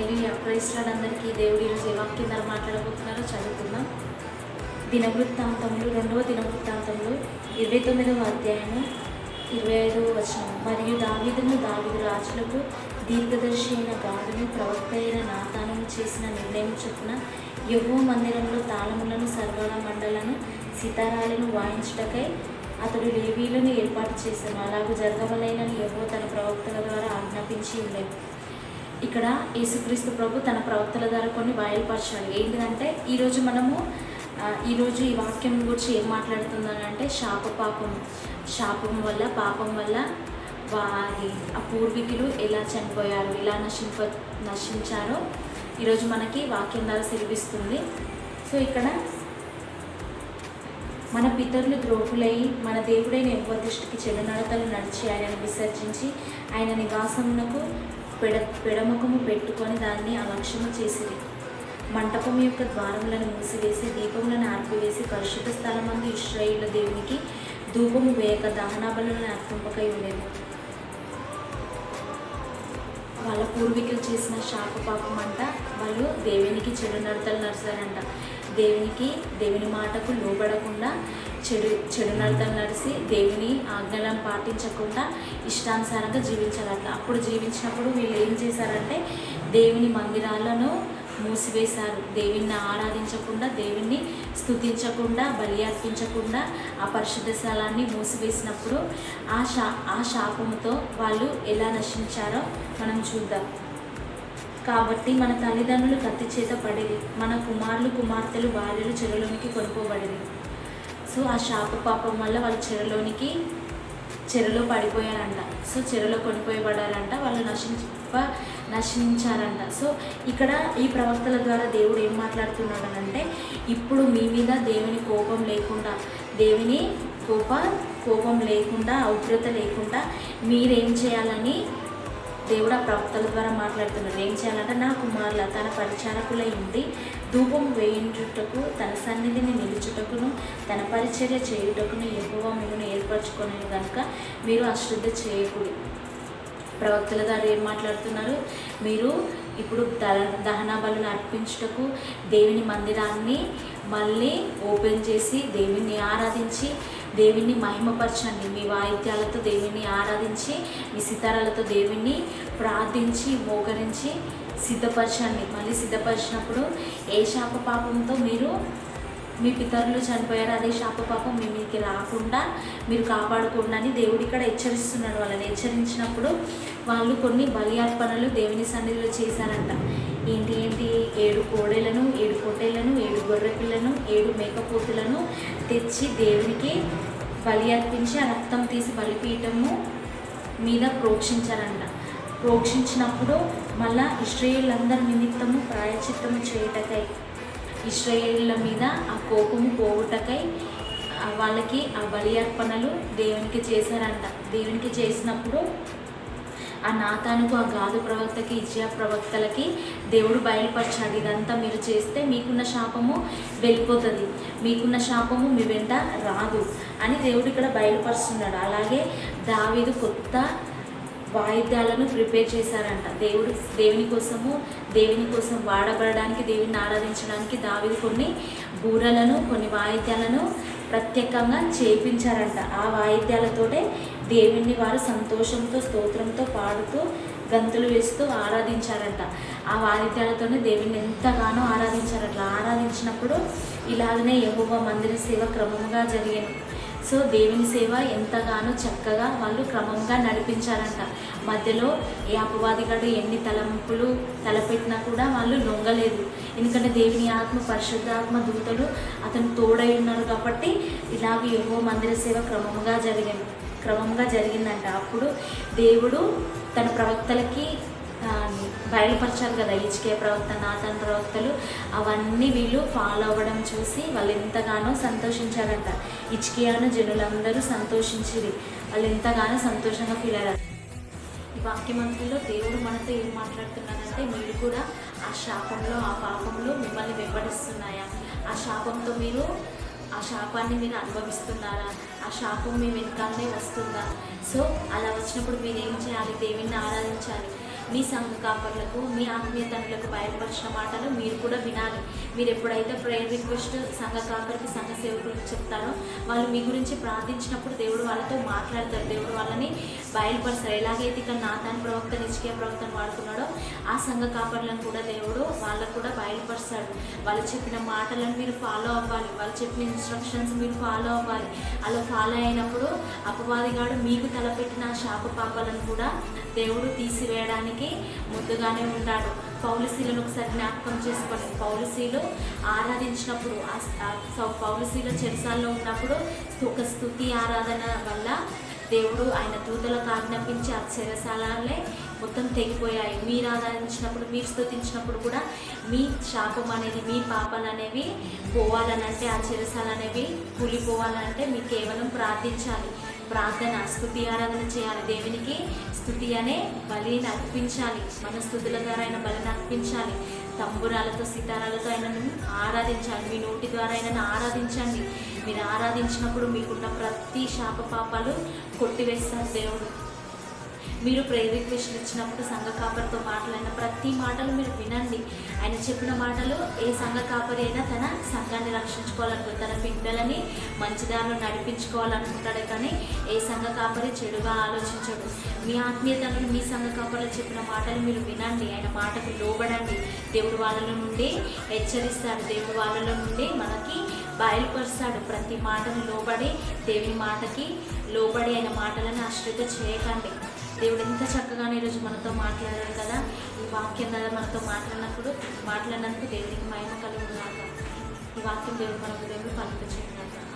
హల్లెలూయ ప్రైస్లాడ్ అందరికీ దేవుడి ఈరోజు ఏ వాక్యం ద్వారా మాట్లాడబోతున్నారో చదువుకుందాం. దినవృత్తాంతంలో రెండవ దినవృత్తాంతంలో ఇరవై తొమ్మిదవ అధ్యాయము ఇరవై ఐదవ వచనం మరియు దావీదును దావీదు రాజులకు దీర్ఘదర్శి అయిన గాడును ప్రవక్త అయిన నాతానము చేసిన నిర్ణయం చొప్పున యహో మందిరంలో తాళములను సర్వాల మండలను సితారాలను వాయించుటకై అతడు లేవీలను ఏర్పాటు చేశాను. అలాగూ జరగవలైనని యహో తన ప్రవక్తల ద్వారా ఆజ్ఞాపించి ఉండేది ఇక్కడ యేసుక్రీస్తు ప్రభు తన ప్రవక్తల ద్వారా కొన్ని బయలుపరచాలి ఏంటిదంటే ఈరోజు మనము ఈరోజు ఈ వాక్యం గురించి ఏం మాట్లాడుతుందని అంటే శాప పాపం శాపం వల్ల పాపం వల్ల వారి ఆ పూర్వీకులు ఎలా చనిపోయారు ఎలా నశింప నశించారో ఈరోజు మనకి వాక్యం ద్వారా సెలవిస్తుంది. సో ఇక్కడ మన పితరులు ద్రోహులై మన దేవుడైన యువ దృష్టికి చెడు నడతలు నడిచి ఆయనను విసర్జించి ఆయన నివాసమునకు పెడ పెడముఖము పెట్టుకొని దాన్ని అలక్ష్యము చేసిరి. మంటపం యొక్క ద్వారములను మూసివేసి దీపములను ఆర్పివేసి పరిశుద్ధ స్థలమందు ఇస్రాయిల దేవునికి ధూపము వేయక దహనాబలను అర్పింపకై ఉండేది వాళ్ళ పూర్వీకులు చేసిన శాప పాపం అంట వాళ్ళు దేవునికి చెడు నడతలు నడిచారంట. దేవునికి దేవుని మాటకు లోబడకుండా చెడు చెడు నడతలు నడిసి దేవుని ఆజ్ఞలను పాటించకుండా ఇష్టానుసారంగా జీవించాలంట. అప్పుడు జీవించినప్పుడు వీళ్ళు ఏం చేశారంటే దేవుని మందిరాలను మూసివేశారు. దేవుణ్ణి ఆరాధించకుండా దేవుణ్ణి స్తుతించకుండా బలి అర్పించకుండా ఆ పరిశుద్ధ స్థలాన్ని మూసివేసినప్పుడు ఆ శా ఆ శాపంతో వాళ్ళు ఎలా నశించారో మనం చూద్దాం. కాబట్టి మన తల్లిదండ్రులు కత్తి చేత పడేది మన కుమారులు కుమార్తెలు భార్యలు చెరలోనికి కొనుక్కోబడేది సో ఆ శాప పాపం వల్ల వాళ్ళు చెరలోనికి చెరలో పడిపోయారంట. సో చెరలో కొనిపోయబడారంట వాళ్ళు నశింప నశించారంట. సో ఇక్కడ ఈ ప్రవక్తల ద్వారా దేవుడు ఏం మాట్లాడుతున్నాడు అంటే ఇప్పుడు మీ మీద దేవుని కోపం లేకుండా దేవుని కోప కోపం లేకుండా ఉగ్రత లేకుండా మీరేం చేయాలని దేవుడు ఆ ప్రవక్తల ద్వారా మాట్లాడుతున్నారు ఏం చేయాలంటే నా కుమారుల తన పరిచారకుల ఇంటి ధూపం వేయించుటకు తన సన్నిధిని నిలుచుటకును తన పరిచర్య చేయుటకును ఎక్కువ మిమ్మల్ని ఏర్పరచుకొని కనుక మీరు అశ్రద్ధ చేయకూడదు. ప్రవక్తల ద్వారా ఏం మాట్లాడుతున్నారు? మీరు ఇప్పుడు ద దహన బలులు అర్పించుటకు దేవుని మందిరాన్ని మళ్ళీ ఓపెన్ చేసి దేవుని ఆరాధించి దేవుని మహిమపరచండి. మీ వాయిద్యాలతో దేవుని ఆరాధించి మీ సితారాలతో దేవుని ప్రార్థించి మోకరించి సిద్ధపరచండి. మళ్ళీ సిద్ధపరిచినప్పుడు ఏ శాప పాపంతో మీరు మీ పితరులు చనిపోయారు అదే శాప పాపం మీ మీకు రాకుండా మీరు కాపాడుకోండి అని దేవుడు ఇక్కడ హెచ్చరిస్తున్నాడు. వాళ్ళని హెచ్చరించినప్పుడు వాళ్ళు కొన్ని బలి అర్పణలు దేవుని సన్నిధిలో చేశారంట. ఏంటి ఏంటి? ఏడు కోడెలను ఏడు పొట్టేలను ఏడు గొర్రె పిల్లను ఏడు మేకపోతులను తెచ్చి దేవునికి బలి అర్పించి ఆ రక్తం తీసి బలిపీఠము మీద ప్రోక్షించారంట. ప్రోక్షించినప్పుడు మళ్ళా ఇస్రాయేళ్ళందరి నిమిత్తము ప్రాయచిత్తము చేయుటకై ఇస్రాయేళ్ళ మీద ఆ కోపము పోవుటకై వాళ్ళకి ఆ బలి అర్పణలు దేవునికి చేశారంట. దేవునికి చేసినప్పుడు ఆ నాతానుకు ఆ గాదు ప్రవక్తకి ఇచ్చే ప్రవక్తలకి దేవుడు బయలుపరిచాడు. ఇదంతా మీరు చేస్తే మీకున్న శాపము వెళ్ళిపోతుంది. మీకున్న శాపము మీ వెంట రాదు అని దేవుడు ఇక్కడ బయలుపరుస్తున్నాడు. అలాగే దావీదు కొత్త వాయిద్యాలను ప్రిపేర్ చేశారంట. దేవుడు దేవుని కోసము దేవుని కోసం వాడబడడానికి దేవుని ఆరాధించడానికి దావిది కొన్ని బూరలను కొన్ని వాయిద్యాలను ప్రత్యేకంగా చేపించారంట. ఆ వాయిద్యాలతోటే దేవుని వారు సంతోషంతో స్తోత్రంతో పాడుతూ గంతులు వేస్తూ ఆరాధించారంట. ఆ వాయిద్యాలతోనే దేవుని ఎంతగానో ఆరాధించారంట. ఆరాధించినప్పుడు ఇలాగనే యహోవ మందిర సేవ క్రమంగా జరిగాను సో దేవుని సేవ ఎంతగానో చక్కగా వాళ్ళు క్రమంగా నడిపించారంట. మధ్యలో ఏ అపవాదిగాడు ఎన్ని తలంపులు తలపెట్టినా కూడా వాళ్ళు లొంగలేదు. ఎందుకంటే దేవుని ఆత్మ పరిశుద్ధాత్మ దూతలు అతను తోడై ఉన్నారు కాబట్టి ఇలాగ ఏవో మందిర సేవ క్రమంగా జరిగింది. క్రమంగా జరిగిందంట. అప్పుడు దేవుడు తన ప్రవక్తలకి బయలుపరచారు కదా ఇచ్కే ప్రవక్త నాతన్ ప్రవక్తలు. అవన్నీ వీళ్ళు ఫాలో అవ్వడం చూసి వాళ్ళు ఎంతగానో సంతోషించారంట. ఇచ్కియాను జనులందరూ సంతోషించిరి. వాళ్ళు ఎంతగానో సంతోషంగా ఫీల్ అయ్యారు. ఈ వాక్యమంతుల్లో దేవుడు మనతో ఏం మాట్లాడుతున్నారంటే మీరు కూడా ఆ శాపంలో ఆ పాపంలో మిమ్మల్ని వెంబడిస్తున్నాయా? ఆ శాపంతో మీరు ఆ శాపాన్ని మీరు అనుభవిస్తున్నారా? ఆ శాపం మీ వెనకాలనే వస్తుందా? సో అలా వచ్చినప్పుడు మీరు ఏం చేయాలి? దేవుణ్ణి ఆరాధించాలి. మీ సంఘ కాపర్లకు మీ ఆత్మీయ తండ్రులకు బయలుపరిచిన మాటలు మీరు కూడా వినాలి. మీరు ఎప్పుడైతే ప్రేయర్ రిక్వెస్ట్ సంఘ కాపరికి సంఘ సేవకులకు చెప్తారో వాళ్ళు మీ గురించి ప్రార్థించినప్పుడు దేవుడు వాళ్ళతో మాట్లాడతారు. దేవుడు వాళ్ళని బయలుపరుస్తారు. ఎలాగైతే ఇక్కడ నాతాన్ ప్రవక్త నిష్కీయ ప్రవక్తను వాడుతున్నాడో ఆ సంఘ కాపర్లను కూడా దేవుడు వాళ్ళకు కూడా బయలుపరుస్తాడు. వాళ్ళు చెప్పిన మాటలను మీరు ఫాలో అవ్వాలి. వాళ్ళు చెప్పిన ఇన్స్ట్రక్షన్స్ మీరు ఫాలో అవ్వాలి. అలా ఫాలో అయినప్పుడు అపవాదిగాడు మీకు తలపెట్టిన శాప పాపాలను కూడా దేవుడు తీసివేయడానికి ముందుగానే ఉంటాడు. పౌలసీలను ఒకసారి జ్ఞాపకం చేసుకోండి. పౌలసీలు ఆరాధించినప్పుడు పౌలసీల చెరసాల్లో ఉన్నప్పుడు ఒక స్థుతి ఆరాధన వల్ల దేవుడు ఆయన దూతలకు ఆజ్ఞాపించి ఆ చెరసాలనే మొత్తం తెగిపోయాయి. మీరు ఆరాధించినప్పుడు మీరు స్తుతించినప్పుడు కూడా మీ శాపం అనేది మీ పాపాలు అనేవి పోవాలనంటే ఆ చెరసాలు అనేవి కూలిపోవాలంటే మీరు కేవలం ప్రార్థించాలి. ప్రార్థన స్థుతి ఆరాధన చేయాలి. దేవునికి స్థుతి అనే బలిని అర్పించాలి. మన స్థుతుల ద్వారా ఆయన బలిని అర్పించాలి. తంబురాలతో సితారాలతో ఆయనను ఆరాధించాలి. మీ నోటి ద్వారా ఆయనను ఆరాధించండి. మీరు ఆరాధించినప్పుడు మీకున్న ప్రతి శాప పాపాలు కొట్టివేస్తారు దేవుడు. మీరు ప్రేయర్ రిక్వెస్ట్ ఇచ్చినప్పుడు సంఘ కాపరితో మాట్లాడిన ప్రతి మాటలు మీరు వినండి. ఆయన చెప్పిన మాటలు ఏ సంఘ కాపరి అయినా తన సంఘాన్ని రక్షించుకోవాలనుకో తన బిడ్డలని మంచిదారులు నడిపించుకోవాలనుకుంటాడు నడిపించుకోవాలనుకుంటాడే కానీ ఏ సంఘ కాపరి చెడుగా ఆలోచించడు. మీ ఆత్మీయతను మీ సంఘ కాపరిలో చెప్పిన మాటలు మీరు వినండి. ఆయన మాటకు లోబడండి. దేవుడు వాళ్ళలో నుండి హెచ్చరిస్తాడు. దేవుడు వాళ్ళలో నుండి మనకి బయలుపరుస్తాడు. ప్రతి మాటను లోబడి దేవుని మాటకి లోబడి ఆయన మాటలను ఆశ్రిత చేయకండి. దేవుడు ఎంత చక్కగానే ఈరోజు మనతో మాట్లాడారు కదా. ఈ వాక్యం ద్వారా మనతో మాట్లాడినప్పుడు మాట్లాడినందుకు దేవునికి మహిమ కలుగుతున్నాక ఈ వాక్యం దేవుడు మన దేవుడు పలుకు చేయాలి